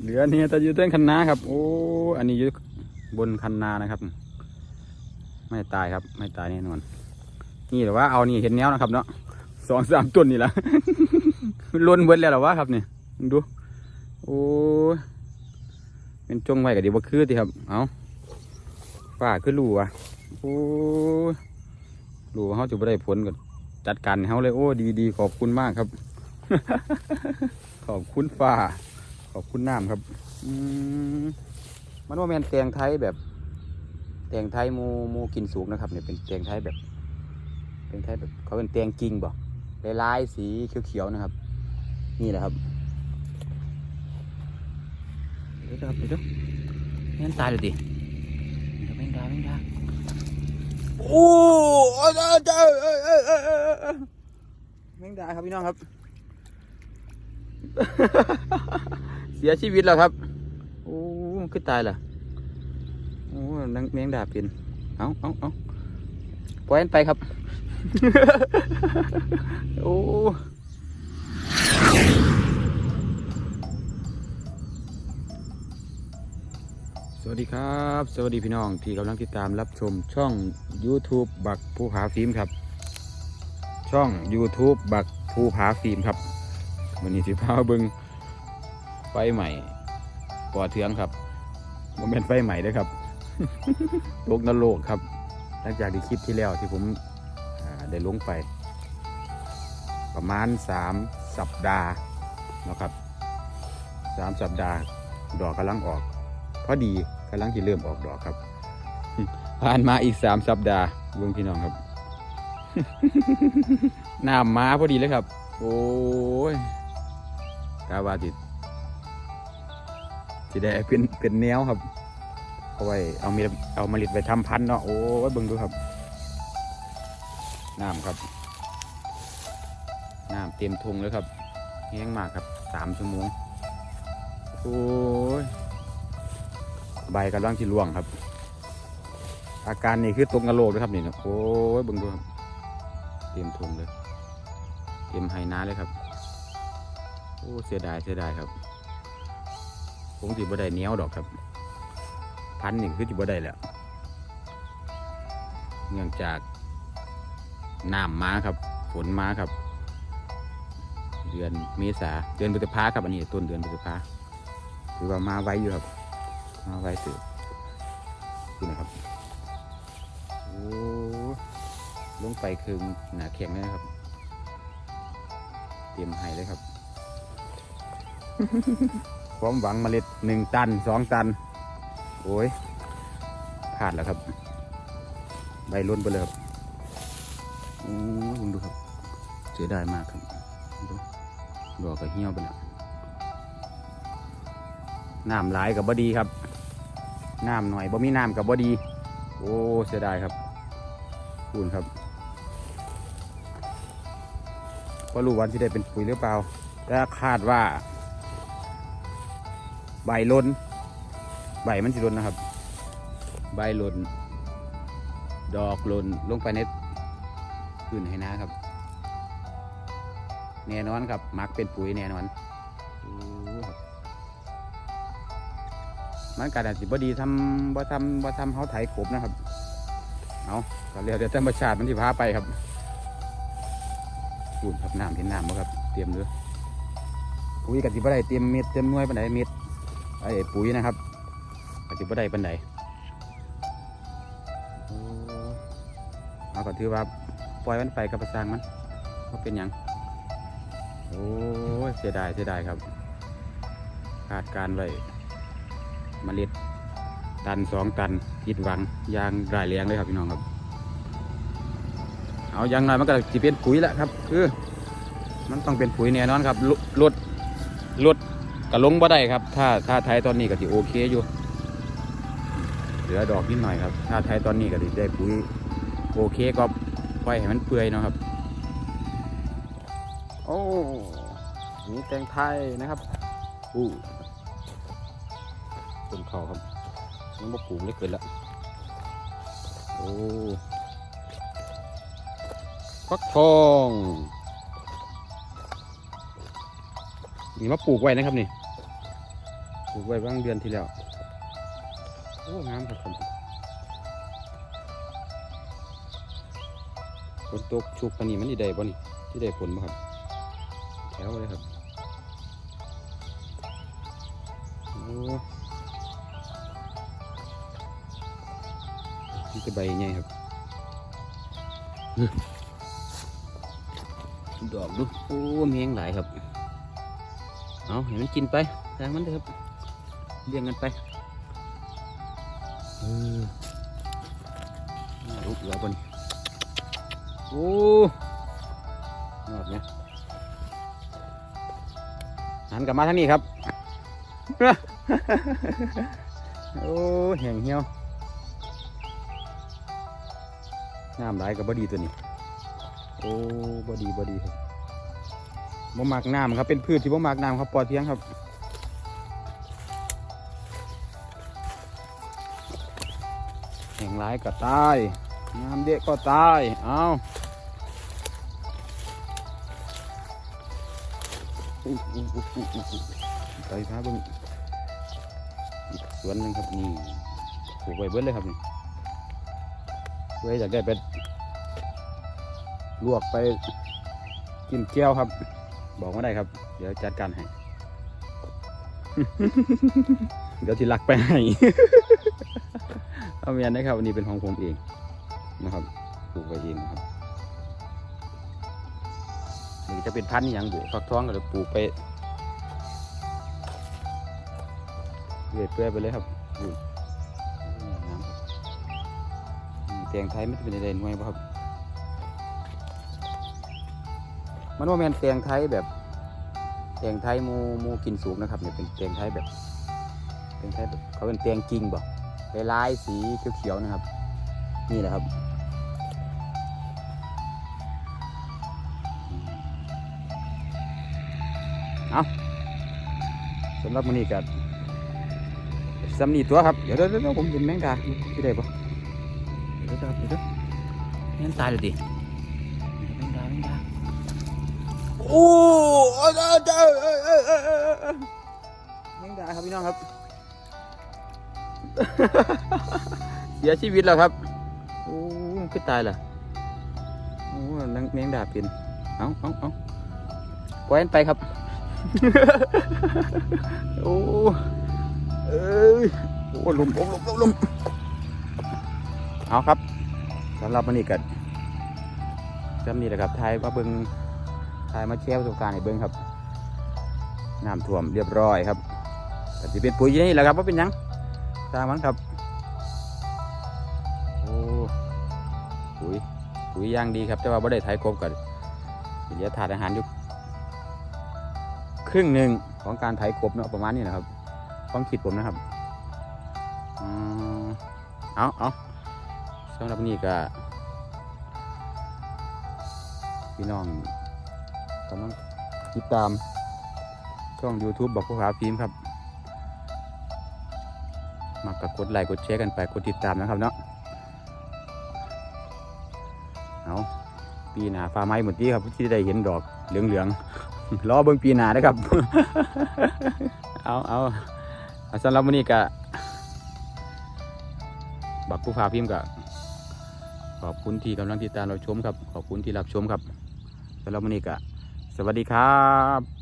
เหลือเนี่ยแต่อยู่เต้นคันนาครับ โอ้ อันนี้อยู่บนคันนานะครับ ไม่ตายครับ ไม่ตายแน่นอน นี่แต่ว่าเอานี่เห็นแนวนะครับ เนาะสองสามต้นนี่แหละล้นเบิดแล้วหรอวะครับเนี่ยดูโอ้เป็นจงไว้กับดีบ่คือติครับ เอาฝ้าคือรูอะโอ้รูว่าเขาจะไม่ได้ผลกันจัดการเขาเลยโอ้ดีดีขอบคุณมากครับ ขอบคุณฝ้า ขอบคุณน้ำครับ อืมมันว่าแมนแตงไทยแบบ แตงไทยมูมูกินสูงนะครับเนี่ยเป็นแตงไทยแบบแตงไทยแบบ เขาเป็นแตงจริงบ่ลายๆสีเขียวๆนะครับ นี่แหละครับเดี๋ยวครับเดี๋ยวแม่นตายเลยดิเดี๋ยวแม่งดาแม่งดาโอ้เจ้าเจ้าเอ้ยเอ้ยเอ้ยเออแม่งดาครับพี่น้องครับ เสียชีวิตแล้วครับ โอ้คือตายล่ะ โอ้นังแมงดาเป็น เอาเอาเอาปล่อยมันไปครับ โอ้สวัสดีครับ สวัสดีพี่น้องที่กำลังติดตามรับชมช่อง YouTube บักภูผาฟิล์มครับ ช่อง YouTube บักภูผาฟิล์มครับ วันนี้สิพาเบิงไฟใหม่ก่อเทืองครับโมเมนไฟใหม่เลยครับโลกนรกครับ หลังจากที่คลิปที่แล้วที่ผมได้ลงไป ประมาณ 3 สัปดาห์นะครับ3สัปดาห์ ดอกกำลังออกพอดีกำลังที่เริ่มออกดอกครับผ่านมาอีก 3 สัปดาห์เบิ่งพี่น้องครับน้ำมาพอดีเลยครับ โอ้ย กาวาติดสิได้เป็นเป็นแนวครับเอาไว้เอามีเอามาลิดไปทำพันธุ์เนาะโอ้ยเบิ่งดูครับน้ำครับน้ำเต็มทุงเลยครับแห้งมากครับสามชั่วโมงโอ้ยใบกำลังที่ร่วงครับ อาการนี่คือตรงกระโหลกเลยครับนี่นะโอ้ยเบิ่งดูครับ เต็มทุงเลย เต็มไหนาเลยครับ อ้เสียดายเสียดายครับคงสิบ่ได้เนี้ยวดอกครับ พันหนึ่งคือจิบ่ได้แล้วเนื่องจากน้ำมาครับ ฝนมาครับ เดือนเมษาเดือนพฤษภาครับอันนี้ต้นเดือนพฤษภาถือว่ามาไวอยู่ครับ มาไวสือดูนะครับโอ้ลงไปคืนหนาแข็งเลยนะครับ เตรียมไห้เลยครับ ความหวังเมล็ดหนึ่งตันสองตัน โอ้ยพลาดแล้วครับ ใบล้นไปเลยครับโอ้ยคุณดูครับเสียดายมากครับดูดอกก็เหี่ยวไปแล้วน้ำหลายกับบดีครับน้ำหน่อยบ่มีน้ำกับบดี โอ้เสียดายครับคุณครับก็รู้วันที่ได้เป็นปุ๋ยหรือเปล่าแต่คาดว่า ใบล้น ใบมันสิหล่นนะครับ ใบหล่นดอกหล่นลงไปในพื้นให้นาครับ แน่นอนครับมักเป็นปุ๋ยแน่นอนมันการอาจสิบดีทำบ่ทำบ่ทำเขาไถกบนะครับ เอาเรียกเดี๋ยวธรรมชาติมันที่พาไปครับปูนครับน้ำเห็นน้ำบ่ครับ เตรียมเด้อปุ๋ยกับสิบ่ได้เตรียมเม็ดเตรียมน่วยปานใดเม็ด ไอ้ปุ๋ยนะครับกับสิบ่ได้ปานใดโอ้เอาก็ถือว่าปล่อยมันไปกับประสางมันก็เป็นหยังโอ้ยเสียดายเสียดายครับคาดการไว้เมล็ดตันสองตันผิดหวังยางรายแรงเลยครับพี่น้องครับ เอายางหน่อยมันก็จะเป็นปุ๋ยแล้วครับ คือ มันต้องเป็นปุ๋ยแน่นอนครับลลดลด กระลงบ่ได้ครับ ถ้าถ้าไทยตอนนี้ก็จะโอเคอยู่ เหลือดอกนิดหน่อยครับ ถ้าไทยตอนนี้ก็จะได้ปุ๋ยโอเคก็ปล่อยให้มันเปื่อยเนาะครับ โอ้นี่แตงไทยนะครับอู้ต้นเขาครับยังบ่ปลูกเล็กเกินละโอ้ฟักทอง นี่มาปลูกไว้นะครับนี่ ลูกไว้บางเดือนที่แล้วโอ้งามครับผมฝนตกชุกปานีมันที่ใดบ่นี่ที่ใดผลบ่ครับแถวเลยครับโอ้นี่จะใบใหญ่ครับดอกดูโอ้เมียงหลายครับเอาให้มันกินไปทางมันเถอะครับ เลี้ยงกันไปเออน่ารู้เหลือบนโอ้นอดไหมหันกลับมาทางนี้ครับ โอ้แห้งเหี่ยวน้ำไหลกับบดีตัวนี้ โอ้บดีบดีครับบ่มักน้ำครับ เป็นพืชที่บ่มักน้ำครับปลอดเพียงครับายก็ตายน้ำเด็กก็ตายเอาอุ๊ยอุ๊ยอุ๊ยอุ๊ยอุ๊ยอุ๊ยไปพาเบิ่งสวนนึงครับนี่ปลูกไว้เบิดเลยครับนี่เพื่ออยากได้เป็นลวกไปกินเกี๊ยวครับ บอกมาได้ครับ เดี๋ยวจัดการให้ เดี๋ยวที่ลักไปให้ เอาเมียนนะครับอันนี้เป็นของผมเองนะครับปลูกไว้เองนะครับนี่จะเป็นพันธุ์อย่างบุฟักทองก็จะปลูกไปเรื่อยเปื่อยไปเลยครับอุ้ยน้ำครับนี่แตงไทยไม่เป็นอะไรหน่วยบ่ครับ มันว่าแมนแตงไทยแบบแตงไทยมูมูกินสูงนะครับเนี่ยเป็นแตงไทยแบบแตงไทยแบบเขาเป็นแตงจริงบ่ ลายๆสีเขียวๆนะครับ นี่แหละครับ เอาสำหรับมื้อนี้ก็สำนีตัวครับ เดี๋ยวเดี๋ยวเดี๋ยวผมเห็นแมงดาที่ใดบ่เดี๋ยวเดี๋ยวเดี๋ยวเดี๋ยวแมงตายเลยดิแมงดาแมงดาโอ้ยเจ้าเจ้าเอ้ยเอ้ยเอ้ยเอ้ยเอ้ยแมงดาครับพี่น้องครับ เสียชีวิตแล้วครับโอ้คือตายล่ะโอ้นังแมงดาเป็นเอาเอาเอาปล่อยมันไปครับ โอ้เอ้ยโอ้ลมลมลมลมลมเอาครับสำหรับวันนี้กันจำนี่แหละครับไทยมาเบิงถ่ายมาแชร์ประสบการณ์ให้เบิ้งครับน้ำท่วมเรียบร้อยครับแต่ที่เป็นปุ๋ยอยู่นี่แหละครับว่าเป็นยัง ตามมันครับ โอ้ปุ๋ยปุ๋ยย่างดีครับ แต่ว่าไม่ได้ไถกบกันเหลือถาดอาหารอยู่ครึ่งหนึ่งของการไถกบเนาะประมาณนี้นะครับความคิดผมนะครับเอาเอาสำหรับนี้ก็พี่น้องกำลังติดตามช่อง YouTube บอกผู้หาฟิล์มครับ มากกดไลค์กดแชร์กันไปกดติดตามนะครับเนาะเอาปีหนาฟ้าไม้หมดที่ครับที่ได้เห็นดอกเหลืองๆรอเบิ่งปีหนานะครับเอาเอาเอาสำหรับวันนี้ก็บักผู้พาพิมพ์ก็ขอบคุณที่กำลังติดตามเราชมครับ ขอบคุณที่รับชมครับสำหรับวันนี้ก็สวัสดีครับ